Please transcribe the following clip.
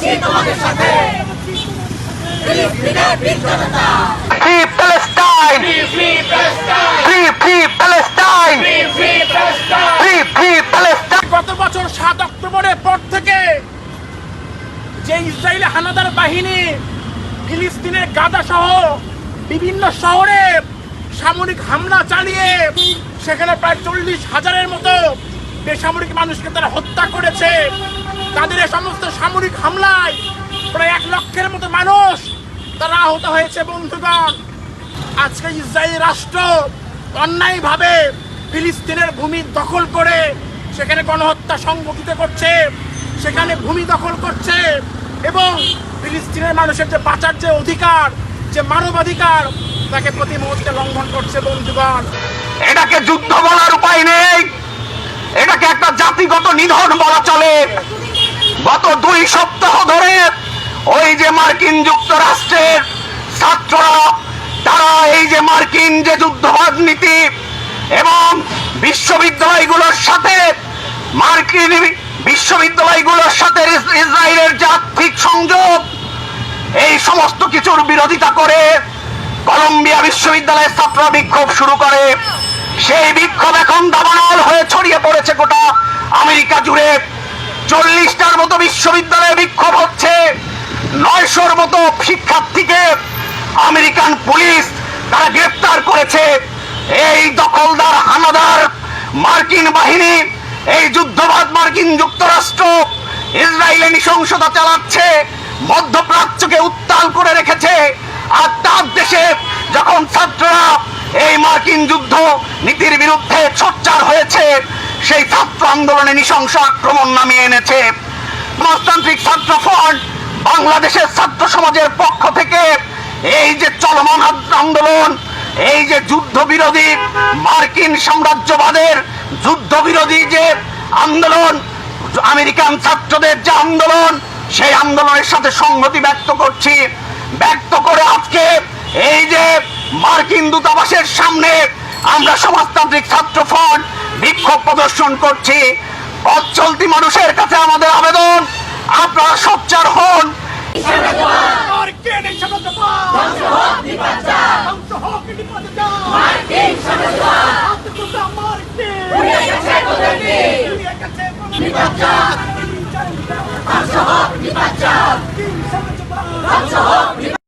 আছি তোমাদের সাথে। ফিলিস্তিনের বীর জনতা। Free Palestine free free Palestine free free Palestine গত বছর সাত অক্টোবরের পর থেকে যে ইসরায়েলি হানাদার বাহিনী ফিলিস্তিনের গাজা সহ বিভিন্ন শহরে সামরিক হামলা চালিয়ে সেখানে প্রায় চল্লিশ হাজারের মতো বেসামরিক মানুষকে তারা হত্যা করেছে। তাদের সমস্ত সামরিক হামলায় প্রায় এক লক্ষের মতো মানুষ তারা আহত হয়েছে, বন্ধুগণ। আজকে ইসরায়েল রাষ্ট্র অন্যায়ভাবে ফিলিস্তিনের ভূমি দখল করে সেখানে গণহত্যা সংগঠিত করছে, সেখানে ভূমি দখল করছে এবং ফিলিস্তিনের মানুষের যে বাঁচার যে অধিকার, যে মানবাধিকার, তাকে প্রতি মুহূর্তে লঙ্ঘন করছে, বন্ধুগণ। এটাকে যুদ্ধ বলার উপায় নেই। এটাকে একটা জাতিগত নিধন বলা চলে। গত দুই সপ্তাহ ধরে ওই যে মার্কিন যুক্তরাষ্ট্রের ছাত্ররা, তারা এই যে মার্কিন যে যুদ্ধবাদ নীতি এবং বিশ্ববিদ্যালয়গুলোর সাথে, মার্কিন বিশ্ববিদ্যালয়গুলোর সাথে ইস- ইসরায়েলের আর্থিক সংযোগ, এই সমস্ত কিছুর বিরোধিতা করে কলম্বিয়া বিশ্ববিদ্যালয়ের ছাত্র বিক্ষোভ শুরু করে। সেই বিক্ষোভ এখন দাবানল হয়ে ছড়িয়ে পড়েছে গোটা আমেরিকা জুড়ে। চল্লিশটার মতো বিশ্ববিদ্যালয়ে বিক্ষোভ হচ্ছে। নয়শোর মতো শিক্ষার্থীকে আমেরিকান পুলিশ তারা গ্রেপ্তার করেছে। এই দখলদার, হানাদার মার্কিন বাহিনী, এই যুদ্ধবাদ মার্কিন যুক্তরাষ্ট্র ইসরায়েলে নৃশংসতা চালাচ্ছে, মধ্যপ্রাচ্যকে উত্তাল করে রেখেছে। আর তার দেশে যখন ছাত্ররা এই মার্কিন যুদ্ধ নীতির বিরুদ্ধে সোচ্চার সেই ছাত্র আন্দোলনে নৃশংস আক্রমণ নামিয়ে এনেছে। সমাজতান্ত্রিক ছাত্র ফ্রন্ট, বাংলাদেশের ছাত্র সমাজের পক্ষ থেকে এই যে চলমান আন্দোলন, এই যে যুদ্ধ বিরোধী মার্কিন সাম্রাজ্যবাদের যুদ্ধ বিরোধী যে আন্দোলন, আমেরিকান ছাত্রদের যে আন্দোলন, সেই আন্দোলনের সাথে সংহতি ব্যক্ত করছি। ব্যক্ত করে আজকে এই যে মার্কিন দূতাবাসের সামনে আমরা সমাজতান্ত্রিক ছাত্র ফ্রন্ট বিক্ষোভ প্রদর্শন করছি। পথ চলতি মানুষের কাছে আমাদের আবেদন। আপনারা সোচ্চার হন।